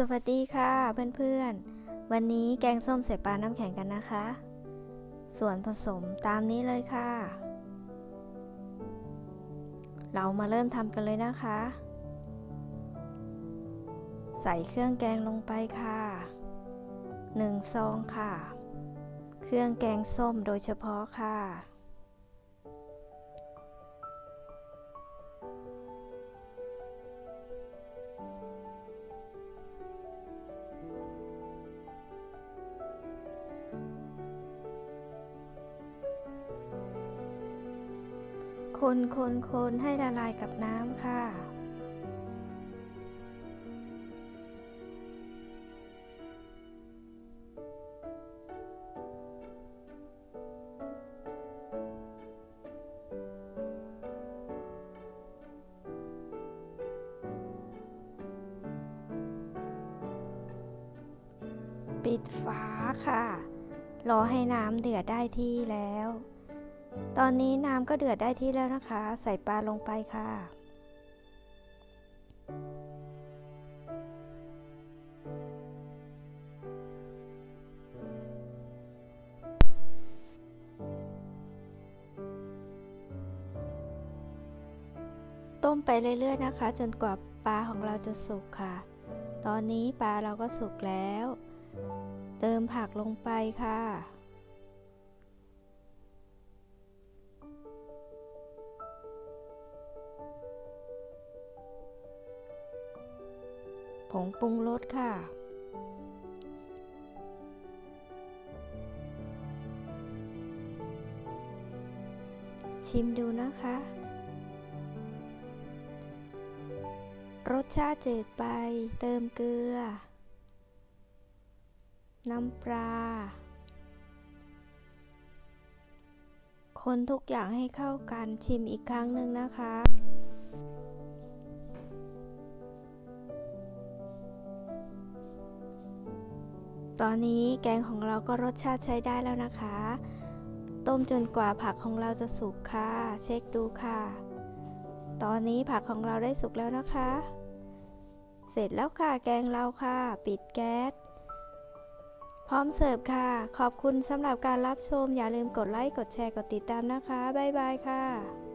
สวัสดีค่ะเพื่อนๆ วันนี้แกงส้มใส่ปลาน้ำแข็งกันนะคะ ส่วนผสมตามนี้เลยค่ะ เรามาเริ่มทำกันเลยนะคะ ใส่เครื่องแกงลงไปค่ะ1ซองค่ะ เครื่องแกงส้มโดยเฉพาะค่ะ คนคนคนให้ละลายกับน้ำค่ะ ปิดฝาค่ะ รอให้น้ำเดือดได้ที่แล้ว ตอนนี้น้ำก็เดือดได้ที่แล้วนะคะ ใส่ปลาลงไปค่ะ ต้มไปเรื่อยๆนะคะ จนกว่าปลาของเราจะสุกค่ะ ตอนนี้ปลาเราก็สุกแล้ว เติมผักลงไปค่ะ ผงปรุงรสค่ะ ชิมดูนะคะ รสชาติจืดไปเติมเกลือ น้ำปลา คนทุกอย่างให้เข้ากันชิมอีกครั้งหนึ่งนะคะ ตอนนี้แกงของเราก็รสชาติใช้ได้แล้วนะคะ ต้มจนกว่าผักของเราจะสุกค่ะ เช็คดูค่ะ ตอนนี้ผักของเราได้สุกแล้วนะคะ เสร็จแล้วค่ะแกงเราค่ะ ปิดแก๊สพร้อมเสิร์ฟค่ะ ขอบคุณสำหรับการรับชม อย่าลืมกดไลค์ กดแชร์ กดติดตามนะคะ บ๊ายบายค่ะ